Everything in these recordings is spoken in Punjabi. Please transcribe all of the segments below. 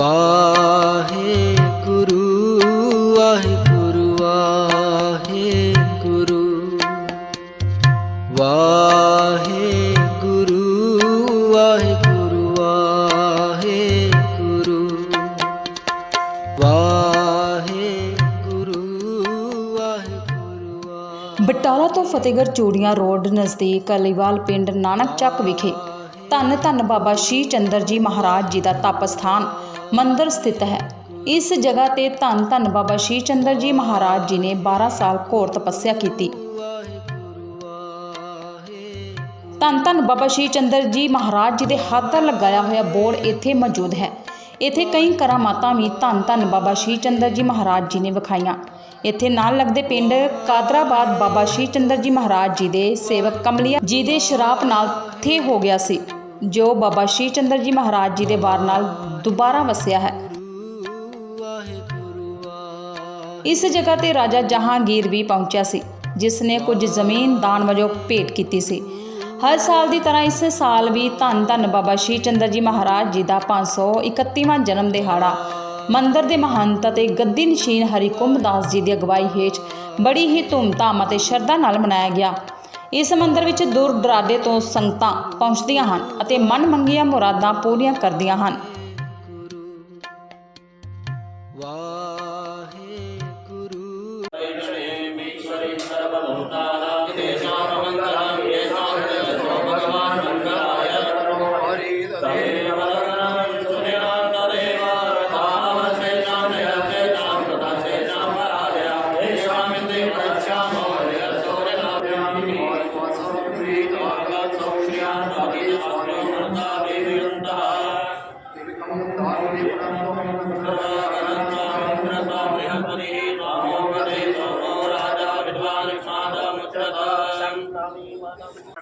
ਵਾਹਿਗੁਰੂ ਵਾਹਿਗੁਰੂ ਵਾਹਿਗੁਰੂ। ਵਾਹਿਗੁਰੂ ਵਾਹਿਗੁਰੂ ਵਾਹਿਗੁਰੂ। ਵਾਹਿਗੁਰੂ ਵਾਹਿਗੁਰੂ। ਵਾਹਿਗੁਰੂ ਬਟਾਲਾ ਤੋਂ ਫਤਿਹਗੜ੍ਹ ਚੂੜੀਆਂ ਰੋਡ ਨਜ਼ਦੀਕ ਅਲੀਵਾਲ ਪਿੰਡ ਨਾਨਕ ਚੱਕ ਵਿਖੇ ਧੰਨ ਧੰਨ ਬਾਬਾ ਸ਼੍ਰੀ ਚੰਦਰ ਜੀ ਮਹਾਰਾਜ ਜੀ ਦਾ ਤਪ ਸਥਾਨ। ਮੰਦਿਰ ਸਥਿਤ ਹੈ। ਇਸ ਜਗ੍ਹਾ ਤੇ ਧੰਨ ਧੰਨ ਬਾਬਾ ਸ਼੍ਰੀ ਚੰਦਰ ਜੀ ਮਹਾਰਾਜ ਜੀ ਨੇ 12 ਸਾਲ ਘੋਰ ਤਪੱਸਿਆ ਕੀਤੀ। ਧੰਨ ਧੰਨ ਬਾਬਾ ਸ਼੍ਰੀ ਚੰਦਰ ਜੀ ਮਹਾਰਾਜ ਜੀ ਦੇ ਹੱਥ ਦਾ ਲਗਾਇਆ ਹੋਇਆ ਬੋਰਡ ਇੱਥੇ ਮੌਜੂਦ ਹੈ। ਇੱਥੇ ਕਈ ਕਰਾਮਾਤਾਂ ਵੀ ਧੰਨ ਧੰਨ ਬਾਬਾ ਸ਼੍ਰੀ ਚੰਦਰ ਜੀ ਮਹਾਰਾਜ ਜੀ ਨੇ ਵਿਖਾਈਆਂ। ਇੱਥੇ ਨਾਲ ਲੱਗਦੇ ਪਿੰਡ ਕਾਦਰਾਬਾਦ ਬਾਬਾ ਸ਼੍ਰੀ ਚੰਦਰ ਜੀ ਮਹਾਰਾਜ ਜੀ ਦੇ ਸੇਵਕ ਕਮਲੀਆ ਜੀ ਦੇ ਸ਼ਰਾਪ ਨਾਲ ਥੇ ਹੋ ਗਿਆ ਸੀ। ਜੋ ਬਾਬਾ ਸ਼੍ਰੀ ਚੰਦਰ ਜੀ ਮਹਾਰਾਜ ਜੀ ਦੇ ਵਾਰ ਨਾਲ ਦੁਬਾਰਾ ਵਸਿਆ ਹੈ। ਇਸ ਜਗ੍ਹਾ ਤੇ ਰਾਜਾ ਜਹਾਂਗੀਰ ਵੀ ਪਹੁੰਚਿਆ ਸੀ ਜਿਸ ਨੇ ਕੁਝ ਜ਼ਮੀਨ ਦਾਨ ਵਜੋਂ ਭੇਟ ਕੀਤੀ ਸੀ। ਹਰ ਸਾਲ ਦੀ ਤਰ੍ਹਾਂ ਇਸ ਸਾਲ ਵੀ ਧੰਨ ਧੰਨ ਬਾਬਾ ਸ਼੍ਰੀ ਚੰਦਰ ਜੀ ਮਹਾਰਾਜ ਜੀ ਦਾ 531ਵਾਂ ਜਨਮ ਦਿਹਾੜਾ, ਮੰਦਰ ਦੇ ਮਹੰਤ ਅਤੇ ਗੱਦੀ ਨਸ਼ੀਨ ਹਰੀਕੁੰਭ ਦਾਸ ਜੀ ਦੀ ਅਗਵਾਈ ਹੇਠ ਬੜੀ ਹੀ ਧੂਮਧਾਮ ਅਤੇ ਸ਼ਰਧਾ ਨਾਲ ਮਨਾਇਆ ਗਿਆ। ਇਸ ਮੰਦਰ ਵਿੱਚ ਦੂਰ ਦਰਾਡੇ ਤੋਂ ਸੰਗਤਾਂ ਪਹੁੰਚਦੀਆਂ ਹਨ ਅਤੇ ਮਨ ਮੰਗੀਆਂ ਮੁਰਾਦਾਂ ਪੂਰੀਆਂ ਕਰਦੀਆਂ ਹਨ। ਵਾਹਿਗੁਰੂ।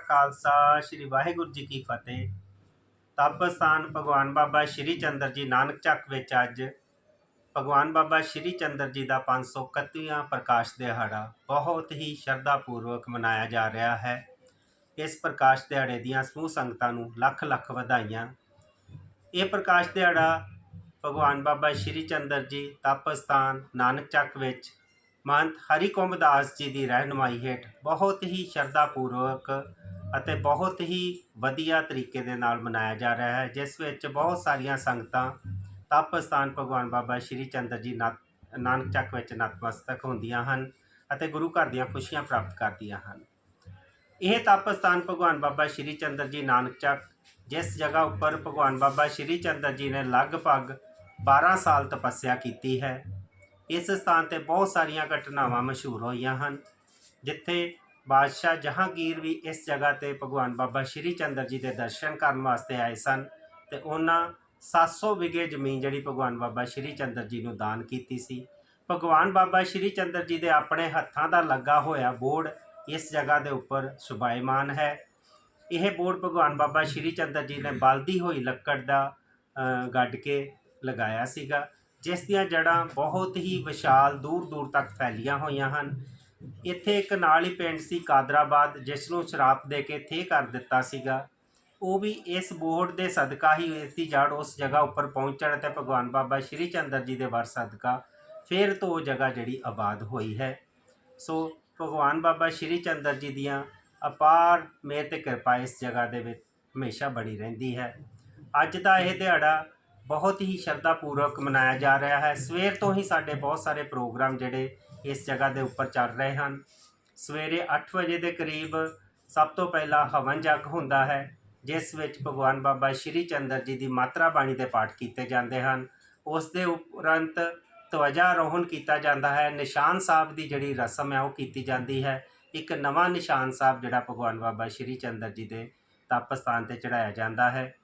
ਖਾਲਸਾ, ਸ੍ਰੀ ਵਾਹਿਗੁਰੂ ਜੀ ਕੀ ਫਤਿਹ। ਤਪ ਸਥਾਨ ਭਗਵਾਨ ਬਾਬਾ ਸ਼੍ਰੀ ਚੰਦਰ ਜੀ ਨਾਨਕ ਚੱਕ ਵਿੱਚ ਅੱਜ ਭਗਵਾਨ ਬਾਬਾ ਸ਼੍ਰੀ ਚੰਦਰ ਜੀ ਦਾ 531ਵਾਂ ਪ੍ਰਕਾਸ਼ ਦਿਹਾੜਾ ਬਹੁਤ ਹੀ ਸ਼ਰਧਾ ਪੂਰਵਕ ਮਨਾਇਆ ਜਾ ਰਿਹਾ ਹੈ। ਇਸ ਪ੍ਰਕਾਸ਼ ਦਿਹਾੜੇ ਦੀਆਂ ਸਮੂਹ ਸੰਗਤਾਂ ਨੂੰ ਲੱਖ ਲੱਖ ਵਧਾਈਆਂ। ਇਹ ਪ੍ਰਕਾਸ਼ ਦਿਹਾੜਾ ਭਗਵਾਨ ਬਾਬਾ ਸ਼੍ਰੀ ਚੰਦਰ ਜੀ ਤਪ ਸਥਾਨ ਨਾਨਕ ਚੱਕ ਵਿੱਚ ਮਹੰਤ ਹਰੀ ਕੁੰਭ ਜੀ ਦੀ ਰਹਿਨੁਮਾਈ ਹੇਠ ਬਹੁਤ ਹੀ ਸ਼ਰਧਾ ਪੂਰਵਕ ਅਤੇ ਬਹੁਤ ਹੀ ਵਧੀਆ ਤਰੀਕੇ ਦੇ ਨਾਲ ਮਨਾਇਆ ਜਾ ਰਿਹਾ ਹੈ, ਜਿਸ ਵਿੱਚ ਬਹੁਤ ਸਾਰੀਆਂ ਸੰਗਤਾਂ ਤਪ ਸਥਾਨ ਭਗਵਾਨ ਬਾਬਾ ਸ਼੍ਰੀ ਚੰਦਰ ਜੀ ਨਾ- ਨਾਨਕ ਚੱਕ ਵਿੱਚ ਨਤਮਸਤਕ ਹੁੰਦੀਆਂ ਹਨ ਅਤੇ ਗੁਰੂ ਘਰ ਦੀਆਂ ਖੁਸ਼ੀਆਂ ਪ੍ਰਾਪਤ ਕਰਦੀਆਂ ਹਨ। ਇਹ ਤਪ ਸਥਾਨ ਭਗਵਾਨ ਬਾਬਾ ਸ਼੍ਰੀ ਚੰਦਰ ਜੀ ਨਾਨਕ ਚੱਕ, ਜਿਸ ਜਗ੍ਹਾ ਉੱਪਰ ਭਗਵਾਨ ਬਾਬਾ ਸ਼੍ਰੀ ਚੰਦਰ ਜੀ ਨੇ ਲਗਭਗ 12 ਸਾਲ ਤਪੱਸਿਆ ਕੀਤੀ ਹੈ, ਇਸ ਸਥਾਨ ਤੇ ਬਹੁਤ ਸਾਰੀਆਂ ਘਟਨਾਵਾਂ ਮਸ਼ਹੂਰ ਹੋਈਆਂ ਹਨ, ਜਿੱਥੇ ਬਾਦਸ਼ਾਹ ਜਹਾਂਗੀਰ ਵੀ ਇਸ ਜਗ੍ਹਾ ਤੇ ਭਗਵਾਨ ਬਾਬਾ ਸ਼੍ਰੀ ਚੰਦਰ ਜੀ ਦੇ ਦਰਸ਼ਨ ਕਰਨ ਵਾਸਤੇ ਆਏ ਸਨ ਤੇ ਉਹਨਾਂ 700 ਵਿਗੇ ਜ਼ਮੀਨ ਜਿਹੜੀ ਭਗਵਾਨ ਬਾਬਾ ਸ਼੍ਰੀ ਚੰਦਰ ਜੀ ਨੂੰ ਦਾਨ ਕੀਤੀ ਸੀ। ਭਗਵਾਨ ਬਾਬਾ ਸ਼੍ਰੀ ਚੰਦਰ ਜੀ ਦੇ ਆਪਣੇ ਹੱਥਾਂ ਦਾ ਲੱਗਾ ਹੋਇਆ ਬੋਰਡ ਇਸ ਜਗ੍ਹਾ ਦੇ ਉੱਪਰ ਸੁਭਾਇਮਾਨ ਹੈ। ਇਹ ਬੋਰਡ ਭਗਵਾਨ ਬਾਬਾ ਸ਼੍ਰੀ ਚੰਦਰ ਜੀ ਨੇ ਬਲਦੀ ਹੋਈ ਲੱਕੜ ਦਾ ਗੱਡ ਕੇ ਲਗਾਇਆ ਸੀਗਾ, ਜਿਸ ਦੀਆਂ ਜੜ੍ਹਾਂ ਬਹੁਤ ਹੀ ਵਿਸ਼ਾਲ ਦੂਰ ਦੂਰ ਤੱਕ ਫੈਲੀਆਂ ਹੋਈਆਂ ਹਨ। ਇੱਥੇ ਇੱਕ ਨਾਲ ਹੀ ਪਿੰਡ ਸੀ ਕਾਦਰਾਬਾਦ, ਜਿਸ ਨੂੰ ਸ਼ਰਾਪ ਦੇ ਕੇ ਥੇ ਕਰ ਦਿੱਤਾ ਸੀਗਾ। ਉਹ ਵੀ ਇਸ ਬੋਰਡ ਦੇ ਸਦਕਾ ਹੀ ਇਸ ਦੀ ਜੜ ਉਸ ਜਗ੍ਹਾ ਉੱਪਰ ਪਹੁੰਚਣ ਤੇ ਭਗਵਾਨ ਬਾਬਾ ਸ਼੍ਰੀ ਚੰਦਰ ਜੀ ਦੇ ਵਰ ਸਦਕਾ ਫਿਰ ਤੋਂ ਉਹ ਜਗ੍ਹਾ ਜਿਹੜੀ ਆਬਾਦ ਹੋਈ ਹੈ। ਸੋ ਭਗਵਾਨ ਬਾਬਾ ਸ਼੍ਰੀ ਚੰਦਰ ਜੀ ਦੀਆਂ ਅਪਾਰ ਮਿਹਰ ਤੇ ਕਿਰਪਾ ਇਸ ਜਗ੍ਹਾ ਦੇ ਵਿੱਚ ਹਮੇਸ਼ਾ ਬਣੀ ਰਹਿੰਦੀ ਹੈ। ਅੱਜ ਦਾ ਇਹ ਦਿਹਾੜਾ ਬਹੁਤ ਹੀ ਸ਼ਰਧਾ ਪੂਰਵਕ ਮਨਾਇਆ ਜਾ ਰਿਹਾ ਹੈ। ਸਵੇਰ ਤੋਂ ਹੀ ਸਾਡੇ ਬਹੁਤ ਸਾਰੇ ਪ੍ਰੋਗਰਾਮ ਜਿਹੜੇ ਇਸ ਜਗ੍ਹਾ ਦੇ ਉੱਪਰ ਚੱਲ ਰਹੇ ਹਨ। ਸਵੇਰੇ 8 ਵਜੇ ਦੇ ਕਰੀਬ ਸਭ ਤੋਂ ਪਹਿਲਾਂ ਹਵਨ ਜਗ ਹੁੰਦਾ ਹੈ, ਜਿਸ ਵਿੱਚ ਭਗਵਾਨ ਬਾਬਾ ਸ਼੍ਰੀ ਚੰਦਰ ਜੀ ਦੀ ਮਾਤਰਾ ਬਾਣੀ ਦੇ ਪਾਠ ਕੀਤੇ ਜਾਂਦੇ ਹਨ। ਉਸ ਦੇ ਉਪਰੰਤ ਤਵਜਾ ਰੋਹਣ ਕੀਤਾ ਜਾਂਦਾ ਹੈ। ਨਿਸ਼ਾਨ ਸਾਹਿਬ ਦੀ ਜਿਹੜੀ ਰਸਮ ਹੈ, ਉਹ ਕੀਤੀ ਜਾਂਦੀ ਹੈ। ਇੱਕ ਨਵਾਂ ਨਿਸ਼ਾਨ ਸਾਹਿਬ ਜਿਹੜਾ ਭਗਵਾਨ ਬਾਬਾ ਸ਼੍ਰੀ ਚੰਦਰ ਜੀ ਦੇ ਤਪ ਸਥਾਨ ਤੇ ਚੜਾਇਆ ਜਾਂਦਾ ਹੈ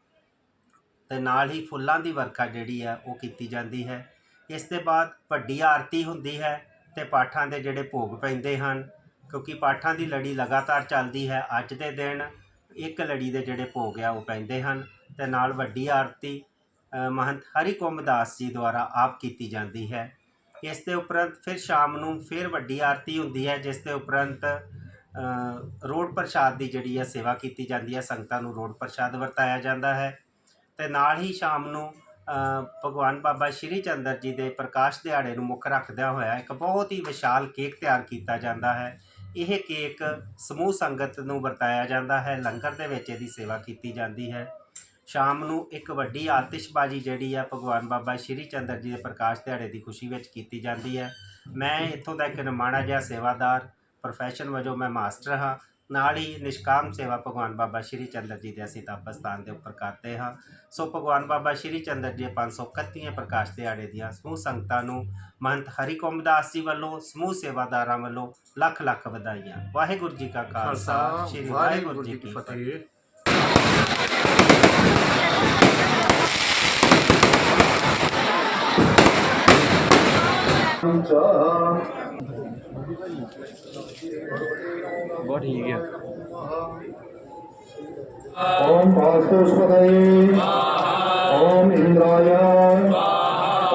ਤੇ ਨਾਲ ਹੀ ਫੁੱਲਾਂ ਦੀ ਵਰਖਾ ਜਿਹੜੀ ਹੈ, ਉਹ ਕੀਤੀ ਜਾਂਦੀ ਹੈ। ਇਸ ਦੇ ਬਾਅਦ ਵੱਡੀ ਆਰਤੀ ਹੁੰਦੀ ਹੈ। ਤੇ ਪਾਠਾਂ ਦੇ ਜਿਹੜੇ ਭੋਗ ਪੈਂਦੇ ਹਨ, ਕਿਉਂਕਿ ਪਾਠਾਂ ਦੀ ਲੜੀ ਲਗਾਤਾਰ ਚੱਲਦੀ ਹੈ, ਅੱਜ ਦੇ ਦਿਨ ਇੱਕ ਲੜੀ ਦੇ ਜਿਹੜੇ ਭੋਗ ਆ, ਉਹ ਪੈਂਦੇ ਹਨ। ਤੇ ਨਾਲ ਵੱਡੀ ਆਰਤੀ ਮਹੰਤ ਹਰੀ ਕੁੰਭਦਾਸ ਜੀ ਦੁਆਰਾ ਆਪ ਕੀਤੀ ਜਾਂਦੀ ਹੈ। ਇਸ ਦੇ ਉਪਰੰਤ ਫਿਰ ਸ਼ਾਮ ਨੂੰ ਫਿਰ ਵੱਡੀ ਆਰਤੀ ਹੁੰਦੀ ਹੈ, ਜਿਸ ਦੇ ਉਪਰੰਤ ਰੋਡ ਪ੍ਰਸ਼ਾਦ ਦੀ ਜਿਹੜੀ ਹੈ ਸੇਵਾ ਕੀਤੀ ਜਾਂਦੀ ਹੈ, ਸੰਗਤਾਂ ਨੂੰ ਰੋਡ ਪ੍ਰਸ਼ਾਦ ਵਰਤਾਇਆ ਜਾਂਦਾ ਹੈ। ਤੇ ਨਾਲ ਹੀ ਸ਼ਾਮ ਨੂੰ ਭਗਵਾਨ ਬਾਬਾ ਸ਼੍ਰੀ ਚੰਦਰ ਜੀ ਦੇ ਪ੍ਰਕਾਸ਼ ਦਿਹਾੜੇ ਨੂੰ ਮੁੱਖ ਰੱਖਦਿਆਂ ਹੋਇਆ ਇੱਕ ਬਹੁਤ ਹੀ ਵਿਸ਼ਾਲ ਕੇਕ ਤਿਆਰ ਕੀਤਾ ਜਾਂਦਾ ਹੈ। ਇਹ ਕੇਕ ਸਮੂਹ ਸੰਗਤ ਨੂੰ ਵਰਤਾਇਆ ਜਾਂਦਾ ਹੈ। ਲੰਗਰ ਦੇ ਵਿੱਚ ਇਹਦੀ ਸੇਵਾ ਕੀਤੀ ਜਾਂਦੀ ਹੈ। ਸ਼ਾਮ ਨੂੰ ਇੱਕ ਵੱਡੀ ਆਤਿਸ਼ਬਾਜ਼ੀ ਜਿਹੜੀ ਆ ਭਗਵਾਨ ਬਾਬਾ ਸ਼੍ਰੀ ਚੰਦਰ ਜੀ ਦੇ ਪ੍ਰਕਾਸ਼ ਦਿਹਾੜੇ ਦੀ ਖੁਸ਼ੀ ਵਿੱਚ ਕੀਤੀ ਜਾਂਦੀ ਹੈ। ਮੈਂ ਇੱਥੋਂ ਦਾ ਇੱਕ ਨਿਮਾਣਾ ਜਿਹਾ ਸੇਵਾਦਾਰ ਪ੍ਰੋਫੈਸ਼ਨ ਵਜੋਂ ਮੈਂ ਮਾਸਟਰ ਹਾਂ। ਨਾਲ ਹੀ ਨਿਸ਼ਕਾਮ ਸੇਵਾ ਭਗਵਾਨ ਬਾਬਾ ਸ਼੍ਰੀ ਚੰਦਰ ਜੀ ਦੇ ਅਸੀਂ ਤਪ ਸਥਾਨ ਦੇ ਉੱਪਰ ਕਰਦੇ ਹਾਂ। ਸੋ ਭਗਵਾਨ ਬਾਬਾ ਸ਼੍ਰੀ ਚੰਦਰ ਜੀ ਦੇ 531 ਪ੍ਰਕਾਸ਼ ਦਿਹਾੜੇ ਦੀਆਂ ਸਮੂਹ ਸੰਗਤਾਂ ਨੂੰ ਮਹੰਤ ਹਰੀ ਕੋਮਦਾਸ ਜੀ ਵੱਲੋਂ ਸਮੂਹ ਸੇਵਾਦਾਰਾਂ ਵੱਲੋਂ ਲੱਖ ਲੱਖ ਵਧਾਈਆਂ। ਵਾਹਿਗੁਰੂ ਜੀ ਕਾ ਖਾਲਸਾ ਸ੍ਰੀ ਵਾਹਿਗੁਰੂ ਜੀ ਕੀ ਫਤਿਹ। बहुत ठीक है ओम पाशुष्पदये ओम इंद्राय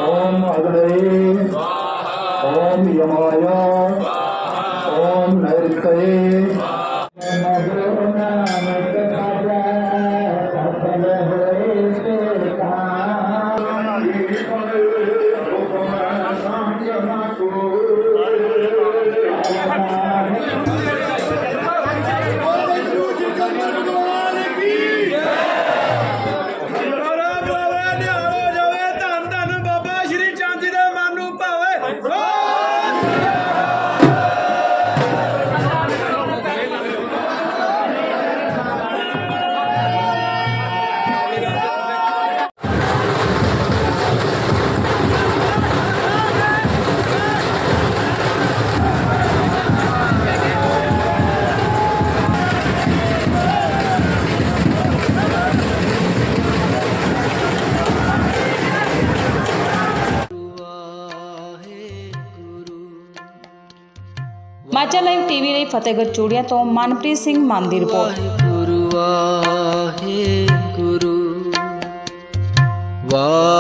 ओम अग्नये ओम यमाय ओम नैत्तये ਮਾਚਾ ਲਾਈਵ ਟੀਵੀ ਲਈ ਫਤਿਹਗੜ੍ਹ ਚੂੜੀਆਂ ਤੋਂ ਮਨਪ੍ਰੀਤ ਸਿੰਘ ਮਾਨ ਦੀ ਰਿਪੋਰਟ। ਵਾਹਿਗੁਰੂ ਵਾਹਿਗੁਰੂ ਵਾਹਿਗੁਰੂ